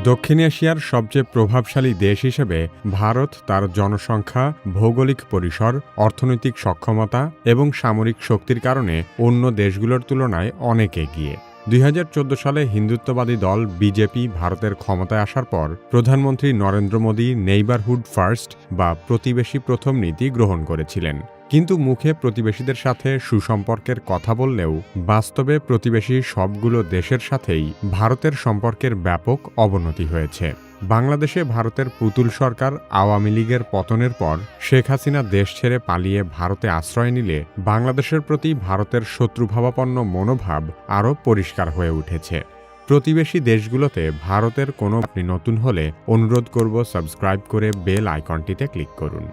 দক্ষিণ এশিয়ার সবচেয়ে প্রভাবশালী দেশ হিসেবে ভারত তার জনসংখ্যা, ভৌগোলিক পরিসর, অর্থনৈতিক সক্ষমতা এবং সামরিক শক্তির কারণে অন্য দেশগুলোর তুলনায় অনেক এগিয়ে। দুই হাজার চোদ্দ সালে হিন্দুত্ববাদী দল বিজেপি ভারতের ক্ষমতায় আসার পর প্রধানমন্ত্রী নরেন্দ্র মোদী নেইবারহুড ফার্স্ট বা প্রতিবেশী প্রথম নীতি গ্রহণ করেছিলেন। কিন্তু মুখে প্রতিবেশীদের সাথে সুসম্পর্কের কথা বললেও বাস্তবে প্রতিবেশী সবগুলো দেশের সাথেই ভারতের সম্পর্কের ব্যাপক অবনতি হয়েছে। বাংলাদেশে ভারতের পুতুল সরকার আওয়ামী লীগের পতনের পর শেখ হাসিনা দেশ ছেড়ে পালিয়ে ভারতে আশ্রয় নিলে বাংলাদেশের প্রতি ভারতের শত্রুভাবাপন্ন মনোভাব আরও পরিষ্কার হয়ে উঠেছে। প্রতিবেশী দেশগুলোতে ভারতের কোনো আপনি নতুন হলে অনুরোধ করব সাবস্ক্রাইব করে বেল আইকনটিতে ক্লিক করুন।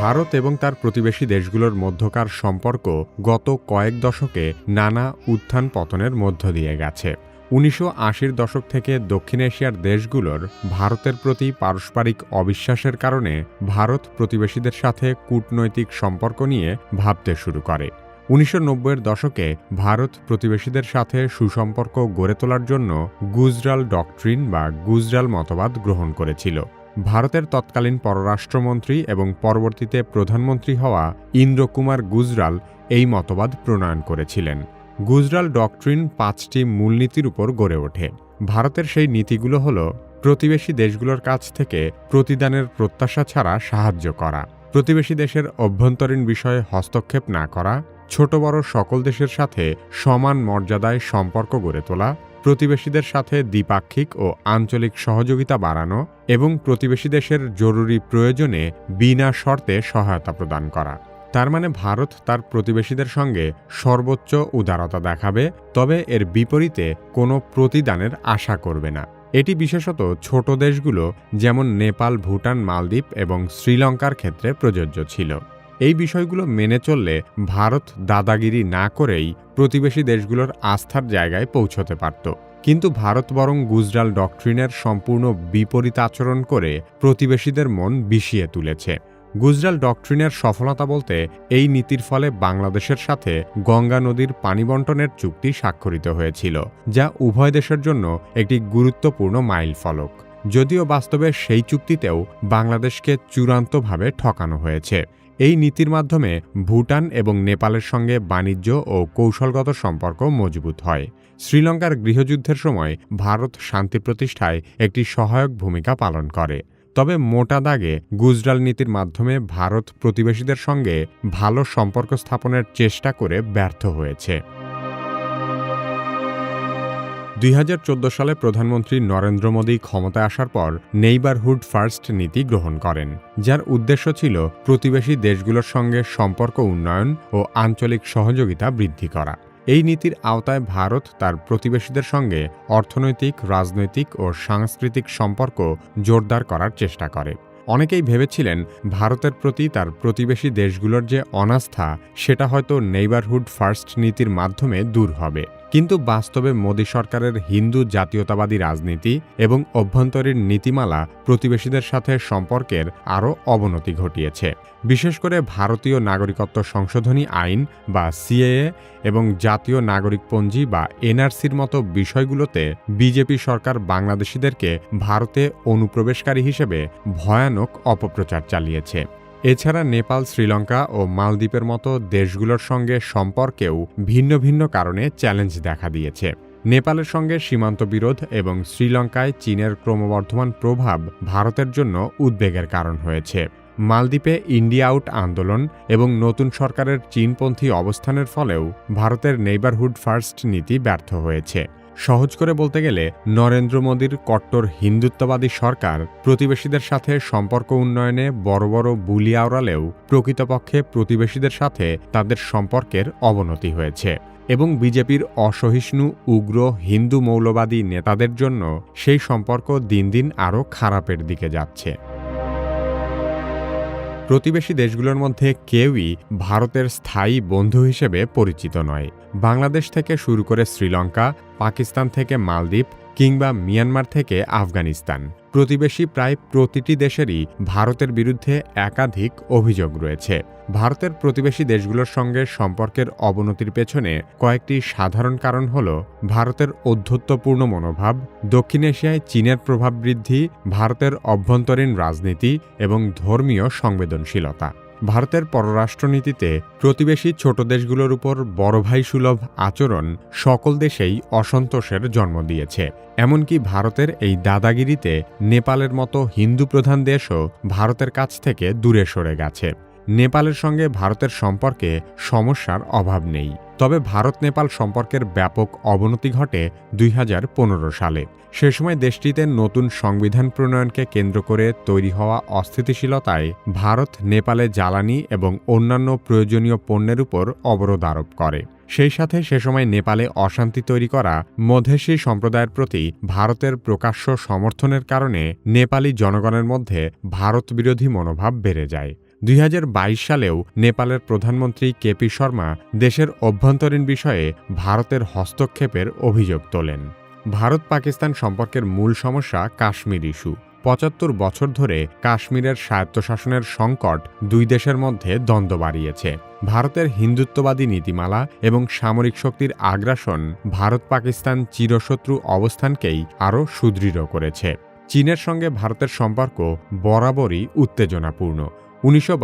ভারত এবং তার প্রতিবেশী দেশগুলোর মধ্যকার সম্পর্ক গত কয়েক দশকে নানা উত্থান পতনের মধ্য দিয়ে গেছে। উনিশশো আশির দশক থেকে দক্ষিণ এশিয়ার দেশগুলোর ভারতের প্রতি পারস্পরিক অবিশ্বাসের কারণে ভারত প্রতিবেশীদের সাথে কূটনৈতিক সম্পর্ক নিয়ে ভাবতে শুরু করে। উনিশশো নব্বইয়ের দশকে ভারত প্রতিবেশীদের সাথে সুসম্পর্ক গড়ে তোলার জন্য গুজরাল ডকট্রিন বা গুজরাল মতবাদ গ্রহণ করেছিল। ভারতের তৎকালীন পররাষ্ট্রমন্ত্রী এবং পরবর্তীতে প্রধানমন্ত্রী হওয়া ইন্দ্রকুমার গুজরাল এই মতবাদ প্রণয়ন করেছিলেন। গুজরাল ডকট্রিন পাঁচটি মূলনীতির উপর গড়ে ওঠে। ভারতের সেই নীতিগুলো হল প্রতিবেশী দেশগুলোর কাছ থেকে প্রতিদানের প্রত্যাশা ছাড়া সাহায্য করা, প্রতিবেশী দেশের অভ্যন্তরীণ বিষয়ে হস্তক্ষেপ না করা ছোট বড় সকল দেশের সাথে সমান মর্যাদায় সম্পর্ক গড়ে তোলা, প্রতিবেশীদের সাথে দ্বিপাক্ষিক ও আঞ্চলিক সহযোগিতা বাড়ানো এবং প্রতিবেশী দেশের জরুরি প্রয়োজনে বিনা শর্তে সহায়তা প্রদান করা। তার মানে ভারত তার প্রতিবেশীদের সঙ্গে সর্বোচ্চ উদারতা দেখাবে, তবে এর বিপরীতে কোনো প্রতিদানের আশা করবে না। এটি বিশেষত ছোট দেশগুলো, যেমন নেপাল, ভুটান, মালদ্বীপ এবং শ্রীলঙ্কার ক্ষেত্রে প্রযোজ্য ছিল। এই বিষয়গুলো মেনে চললে ভারত দাদাগিরি না করেই প্রতিবেশী দেশগুলোর আস্থার জায়গায় পৌঁছতে পারত। কিন্তু ভারত বরং গুজরাল ডকট্রিনের সম্পূর্ণ বিপরীত আচরণ করে প্রতিবেশীদের মন বিষিয়ে তুলেছে। গুজরাল ডকট্রিনের সফলতা বলতে এই নীতির ফলে বাংলাদেশের সাথে গঙ্গা নদীর পানি বন্টনের চুক্তি স্বাক্ষরিত হয়েছিল, যা উভয় দেশের জন্য একটি গুরুত্বপূর্ণ মাইল ফলক। যদিও বাস্তবে সেই চুক্তিতেও বাংলাদেশকে চূড়ান্তভাবে ঠকানো হয়েছে। এই নীতির মাধ্যমে ভুটান এবং নেপালের সঙ্গে বাণিজ্য ও কৌশলগত সম্পর্ক মজবুত হয়। শ্রীলঙ্কার গৃহযুদ্ধের সময় ভারত শান্তি প্রতিষ্ঠায় একটি সহায়ক ভূমিকা পালন করে। তবে মোটা দাগে গুজরাল নীতির মাধ্যমে ভারত প্রতিবেশীদের সঙ্গে ভালো সম্পর্ক স্থাপনের চেষ্টা করে ব্যর্থ হয়েছে। দুই হাজার চোদ্দ সালে প্রধানমন্ত্রী নরেন্দ্র মোদী ক্ষমতায় আসার পর নেইবারহুড ফার্স্ট নীতি গ্রহণ করেন, যার উদ্দেশ্য ছিল প্রতিবেশী দেশগুলোর সঙ্গে সম্পর্ক উন্নয়ন ও আঞ্চলিক সহযোগিতা বৃদ্ধি করা। এই নীতির আওতায় ভারত তার প্রতিবেশীদের সঙ্গে অর্থনৈতিক, রাজনৈতিক ও সাংস্কৃতিক সম্পর্ক জোরদার করার চেষ্টা করে। অনেকেই ভেবেছিলেন ভারতের প্রতি তার প্রতিবেশী দেশগুলোর যে অনাস্থা, সেটা হয়তো নেইবারহুড ফার্স্ট নীতির মাধ্যমে দূর হবে। কিন্তু বাস্তবে মোদী সরকারের হিন্দু জাতীয়তাবাদী রাজনীতি এবং অভ্যন্তরীণ নীতিমালা প্রতিবেশীদের সাথে সম্পর্কের আরও অবনতি ঘটিয়েছে। বিশেষ করে ভারতীয় নাগরিকত্ব সংশোধনী আইন বা সিএএ এবং জাতীয় নাগরিকপঞ্জি বা এনআরসির মতো বিষয়গুলোতে বিজেপি সরকার বাংলাদেশিদেরকে ভারতে অনুপ্রবেশকারী হিসেবে ভয়ানক অপপ্রচার চালিয়েছে। এছাড়া নেপাল, শ্রীলঙ্কা ও মালদ্বীপের মতো দেশগুলোর সঙ্গে সম্পর্কেও ভিন্ন ভিন্ন কারণে চ্যালেঞ্জ দেখা দিয়েছে। নেপালের সঙ্গে সীমান্ত বিরোধ এবং শ্রীলঙ্কায় চীনের ক্রমবর্ধমান প্রভাব ভারতের জন্য উদ্বেগের কারণ হয়েছে। মালদ্বীপে ইন্ডিয়া আউট আন্দোলন এবং নতুন সরকারের চীনপন্থী অবস্থানের ফলেও ভারতের নেইবারহুড ফার্স্ট নীতি ব্যর্থ হয়েছে। সহজ করে বলতে গেলে, নরেন্দ্র মোদীর কট্টর হিন্দুত্ববাদী সরকার প্রতিবেশীদের সাথে সম্পর্ক উন্নয়নে বড় বড় বুলি আওড়ালেও প্রকৃতপক্ষে প্রতিবেশীদের সাথে তাদের সম্পর্কের অবনতি হয়েছে এবং বিজেপির অসহিষ্ণু, উগ্র, হিন্দু মৌলবাদী নেতাদের জন্য সেই সম্পর্ক দিন দিন আরও খারাপের দিকে যাচ্ছে। প্রতিবেশী দেশগুলোর মধ্যে কেউই ভারতের স্থায়ী বন্ধু হিসেবে পরিচিত নয়। বাংলাদেশ থেকে শুরু করে শ্রীলঙ্কা, পাকিস্তান থেকে মালদ্বীপ কিংবা মিয়ানমার থেকে আফগানিস্তান। প্রতিবেশী প্রায় প্রতিটি দেশেরই ভারতের বিরুদ্ধে একাধিক অভিযোগ রয়েছে। ভারতের প্রতিবেশী দেশগুলোর সঙ্গে সম্পর্কের অবনতির পেছনে কয়েকটি সাধারণ কারণ হল ভারতের অধ্যত্বপূর্ণ মনোভাব, দক্ষিণ এশিয়ায় চীনের প্রভাব বৃদ্ধি, ভারতের অভ্যন্তরীণ রাজনীতি এবং ধর্মীয় সংবেদনশীলতা। ভারতের পররাষ্ট্রনীতিতে প্রতিবেশী ছোট দেশগুলোর উপর বড় ভাই সুলভ আচরণ সকল দেশেই অসন্তোষের জন্ম দিয়েছে। এমনকি ভারতের এই দাদাগিরিতে নেপালের মতো হিন্দু প্রধান দেশও ভারতের কাছ থেকে দূরে সরে গেছে। নেপালের সঙ্গে ভারতের সম্পর্কে সমস্যার অভাব নেই। তবে ভারত নেপাল সম্পর্কের ব্যাপক অবনতি ঘটে দুই হাজার পনেরো সালে। সে সময় দেশটিতে নতুন সংবিধান প্রণয়নকে কেন্দ্র করে তৈরি হওয়া অস্থিতিশীলতায় ভারত, নেপালে জ্বালানি এবং অন্যান্য প্রয়োজনীয় পণ্যের উপর অবরোধ আরোপ করে। সেই সাথে সে সময় নেপালে অশান্তি তৈরি করা মধেশী সম্প্রদায়ের প্রতি ভারতের প্রকাশ্য সমর্থনের কারণে নেপালি জনগণের মধ্যে ভারত বিরোধী মনোভাব বেড়ে যায়। দুই হাজার বাইশ সালেও নেপালের প্রধানমন্ত্রী কেপি শর্মা দেশের অভ্যন্তরীণ বিষয়ে ভারতের হস্তক্ষেপের অভিযোগ তোলেন। ভারত পাকিস্তান সম্পর্কের মূল সমস্যা কাশ্মীর ইস্যু। পঁচাত্তর বছর ধরে কাশ্মীরের স্বায়ত্তশাসনের সংকট দুই দেশের মধ্যে দ্বন্দ্ব বাড়িয়েছে। ভারতের হিন্দুত্ববাদী নীতিমালা এবং সামরিক শক্তির আগ্রাসন ভারত পাকিস্তান চিরশত্রু অবস্থানকেই আরও সুদৃঢ় করেছে। চীনের সঙ্গে ভারতের সম্পর্ক বরাবরই উত্তেজনাপূর্ণ। উনিশশো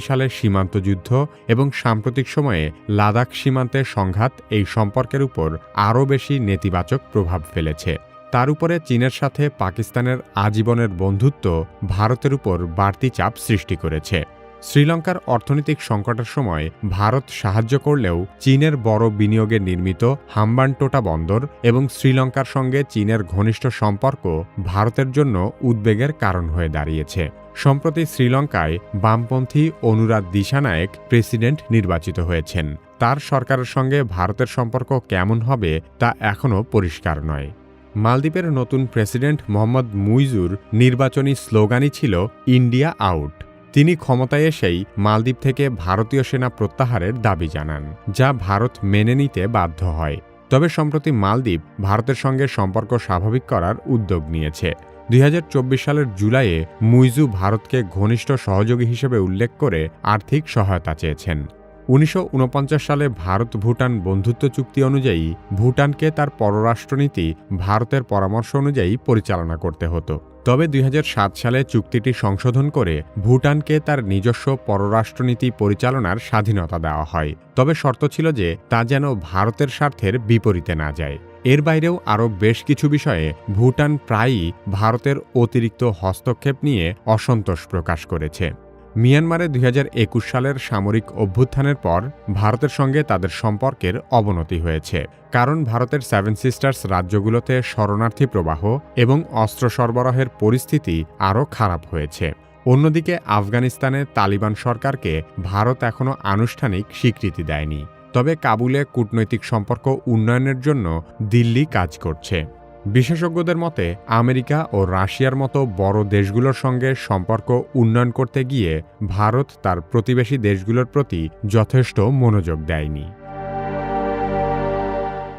সালের সীমান্ত যুদ্ধ এবং সাম্প্রতিক সময়ে লাদাখ সীমান্তের সংঘাত এই সম্পর্কের উপর আরও বেশি নেতিবাচক প্রভাব ফেলেছে। তার উপরে চীনের সাথে পাকিস্তানের আজীবনের বন্ধুত্ব ভারতের উপর বাড়তি চাপ সৃষ্টি করেছে। শ্রীলঙ্কার অর্থনৈতিক সংকটের সময় ভারত সাহায্য করলেও চীনের বড় বিনিয়োগে নির্মিত হাম্বানটোটা বন্দর এবং শ্রীলঙ্কার সঙ্গে চীনের ঘনিষ্ঠ সম্পর্ক ভারতের জন্য উদ্বেগের কারণ হয়ে দাঁড়িয়েছে। সম্প্রতি শ্রীলঙ্কায় বামপন্থী অনুরাগ দিশানায়েক প্রেসিডেন্ট নির্বাচিত হয়েছেন। তার সরকারের সঙ্গে ভারতের সম্পর্ক কেমন হবে তা এখনও পরিষ্কার নয়। মালদ্বীপের নতুন প্রেসিডেন্ট মোহাম্মদ মুইজুর নির্বাচনী স্লোগানই ছিল, ইন্ডিয়া আউট। তিনি ক্ষমতায় এসেই মালদ্বীপ থেকে ভারতীয় সেনা প্রত্যাহারের দাবি জানান, যা ভারত মেনে নিতে বাধ্য হয়। তবে সম্প্রতি মালদ্বীপ ভারতের সঙ্গে সম্পর্ক স্বাভাবিক করার উদ্যোগ নিয়েছে। দুই হাজার চব্বিশ সালের জুলাইয়ে মুইজু ভারতকে ঘনিষ্ঠ সহযোগী হিসেবে উল্লেখ করে আর্থিক সহায়তা চেয়েছেন। উনিশশো ঊনপঞ্চাশ সালে ভারত ভুটান বন্ধুত্ব চুক্তি অনুযায়ী ভুটানকে তার পররাষ্ট্রনীতি ভারতের পরামর্শ অনুযায়ী পরিচালনা করতে হতো। তবে দুই হাজার সাত সালে চুক্তিটি সংশোধন করে ভুটানকে তার নিজস্ব পররাষ্ট্রনীতি পরিচালনার স্বাধীনতা দেওয়া হয়। তবে শর্ত ছিল যে তা যেন ভারতের স্বার্থের বিপরীতে না যায়। এর বাইরেও আরও বেশ কিছু বিষয়ে ভুটান প্রায়ই ভারতের অতিরিক্ত হস্তক্ষেপ নিয়ে অসন্তোষ প্রকাশ করেছে। মিয়ানমারে দুই হাজার একুশ সালের সামরিক অভ্যুত্থানের পর ভারতের সঙ্গে তাদের সম্পর্কের অবনতি হয়েছে। কারণ ভারতের সেভেন সিস্টার্স রাজ্যগুলোতে শরণার্থী প্রবাহ এবং অস্ত্র সরবরাহের পরিস্থিতি আরও খারাপ হয়েছে। অন্যদিকে আফগানিস্তানে তালিবান সরকারকে ভারত এখনও আনুষ্ঠানিক স্বীকৃতি দেয়নি। তবে কাবুলে কূটনৈতিক সম্পর্ক উন্নয়নের জন্য দিল্লি কাজ করছে। বিশেষজ্ঞদের মতে, আমেরিকা ও রাশিয়ার মতো বড় দেশগুলোর সঙ্গে সম্পর্ক উন্নয়ন করতে গিয়ে ভারত তার প্রতিবেশী দেশগুলোর প্রতি যথেষ্ট মনোযোগ দেয়নি।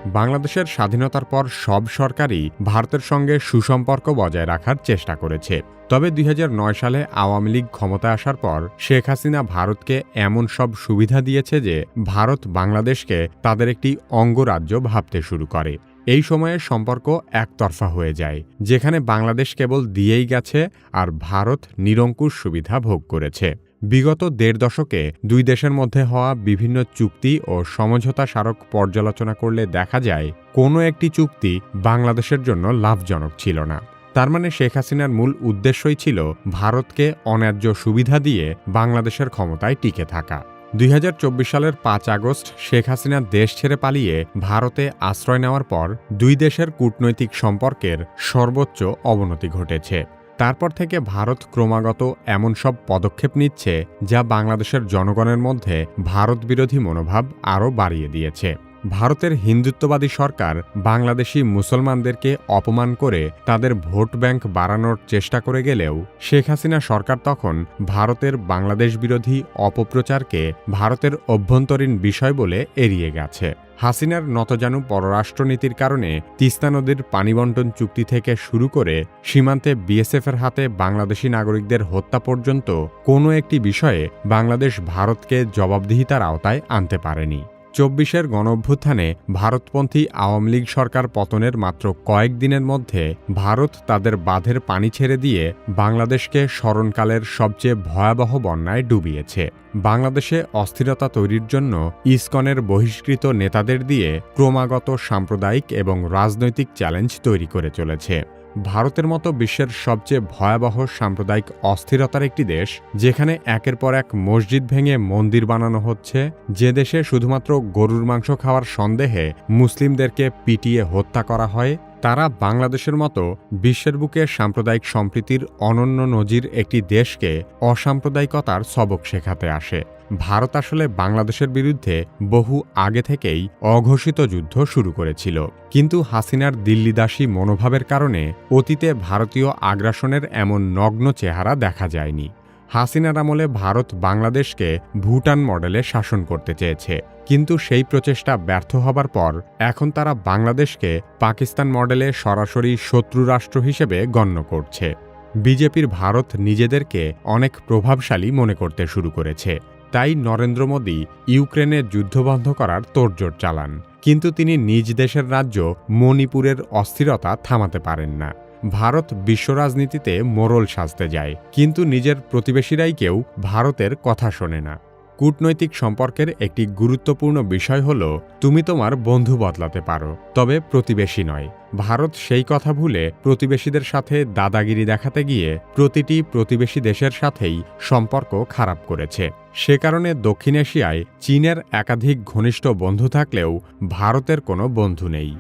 বাংলাদেশের স্বাধীনতার পর সব সরকারই ভারতের সঙ্গে সুসম্পর্ক বজায় রাখার চেষ্টা করেছে। তবে দুই হাজার নয় সালে আওয়ামী লীগ ক্ষমতায় আসার পর শেখ হাসিনা ভারতকে এমন সব সুবিধা দিয়েছে যে ভারত বাংলাদেশকে তাদের একটি অঙ্গরাজ্য ভাবতে শুরু করে। এই সময়ে সম্পর্ক একতরফা হয়ে যায়, যেখানে বাংলাদেশ কেবল দিয়েই গেছে আর ভারত নিরঙ্কুশ সুবিধা ভোগ করেছে। বিগত দেড় দশকে দুই দেশের মধ্যে হওয়া বিভিন্ন চুক্তি ও সমঝোতা স্মারক পর্যালোচনা করলে দেখা যায়, কোনো একটি চুক্তি বাংলাদেশের জন্য লাভজনক ছিল না। তার মানে শেখ হাসিনার মূল উদ্দেশ্যই ছিল ভারতকে অন্যায্য সুবিধা দিয়ে বাংলাদেশের ক্ষমতায় টিকে থাকা। দুই হাজার চব্বিশ সালের পাঁচ আগস্ট শেখ হাসিনা দেশ ছেড়ে পালিয়ে ভারতে আশ্রয় নেওয়ার পর দুই দেশের কূটনৈতিক সম্পর্কের সর্বোচ্চ অবনতি ঘটেছে। তারপর থেকে ভারত ক্রমাগত এমন সব পদক্ষেপ নিচ্ছে যা বাংলাদেশের জনগণের মধ্যে ভারত বিরোধী মনোভাব আরও বাড়িয়ে দিয়েছে। ভারতের হিন্দুত্ববাদী সরকার বাংলাদেশি মুসলমানদেরকে অপমান করে তাদের ভোট ব্যাংক বাড়ানোর চেষ্টা করে গেলেও শেখ হাসিনা সরকার তখন ভারতের বাংলাদেশ বিরোধী অপপ্রচারকে ভারতের অভ্যন্তরীণ বিষয় বলে এড়িয়ে গেছে। হাসিনার নতজানু পররাষ্ট্রনীতির কারণে তিস্তা নদীর পানিবণ্টন চুক্তি থেকে শুরু করে সীমান্তে বিএসএফের হাতে বাংলাদেশি নাগরিকদের হত্যা পর্যন্ত কোনো একটি বিষয়ে বাংলাদেশ ভারতকে জবাবদিহিতার আওতায় আনতে পারেনি। চব্বিশের গণঅভ্যুত্থানে ভারতপন্থী আওয়ামী লীগ সরকার পতনের মাত্র কয়েকদিনের মধ্যে ভারত তাদের বাঁধের পানি ছেড়ে দিয়ে বাংলাদেশকে স্মরণকালের সবচেয়ে ভয়াবহ বন্যায় ডুবিয়েছে। বাংলাদেশে অস্থিরতা তৈরির জন্য ইসকনের বহিষ্কৃত নেতাদের দিয়ে ক্রমাগত সাম্প্রদায়িক এবং রাজনৈতিক চ্যালেঞ্জ তৈরি করে চলেছে। ভারতের মতো বিশ্বের সবচেয়ে ভয়াবহ সাম্প্রদায়িক অস্থিরতার একটি দেশ, যেখানে একের পর এক মসজিদ ভেঙে মন্দির বানানো হচ্ছে, যে দেশে শুধুমাত্র গরুর মাংস খাওয়ার সন্দেহে মুসলিমদেরকে পিটিয়ে হত্যা করা হয়, তারা বাংলাদেশের মতো বিশ্বের বুকে সাম্প্রদায়িক সম্প্রীতির অনন্য নজির একটি দেশকে অসাম্প্রদায়িকতার সবক শেখাতে আসে। ভারত আসলে বাংলাদেশের বিরুদ্ধে বহু আগে থেকেই অঘোষিত যুদ্ধ শুরু করেছিল। কিন্তু হাসিনার দিল্লিদাসী মনোভাবের কারণে অতীতে ভারতীয় আগ্রাসনের এমন নগ্ন চেহারা দেখা যায়নি। হাসিনার আমলে ভারত বাংলাদেশকে ভুটান মডেলে শাসন করতে চেয়েছে। কিন্তু সেই প্রচেষ্টা ব্যর্থ হবার পর এখন তারা বাংলাদেশকে পাকিস্তান মডেলে সরাসরি শত্রু রাষ্ট্র হিসেবে গণ্য করছে। বিজেপির ভারত নিজেদেরকে অনেক প্রভাবশালী মনে করতে শুরু করেছে। তাই নরেন্দ্র মোদী ইউক্রেনের যুদ্ধ বন্ধ করার তোড়জোড় চালান। কিন্তু তিনি নিজ দেশের রাজ্য মণিপুরের অস্থিরতা থামাতে পারেন না। ভারত বিশ্ব রাজনীতিতে মোরল সাজতে যায়, কিন্তু নিজের প্রতিবেশীরাই কেউ ভারতের কথা শোনে না। কূটনৈতিক সম্পর্কের একটি গুরুত্বপূর্ণ বিষয় হল, তুমি তোমার বন্ধু বদলাতে পারো, তবে প্রতিবেশী নয়। ভারত সেই কথা ভুলে প্রতিবেশীদের সাথে দাদাগিরি দেখাতে গিয়ে প্রতিটি প্রতিবেশী দেশের সাথেই সম্পর্ক খারাপ করেছে। সে কারণে দক্ষিণ এশিয়ায় চীনের একাধিক ঘনিষ্ঠ বন্ধু থাকলেও ভারতের কোনো বন্ধু নেই।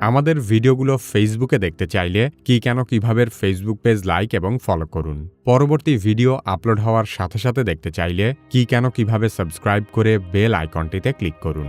আমাদের ভিডিওগুলো ফেসবুকে দেখতে চাইলে কি কেন কীভাবে ফেসবুক পেজ লাইক এবং ফলো করুন। পরবর্তী ভিডিও আপলোড হওয়ার সাথে সাথে দেখতে চাইলে কি কেন কীভাবে সাবস্ক্রাইব করে বেল আইকনটিতে ক্লিক করুন।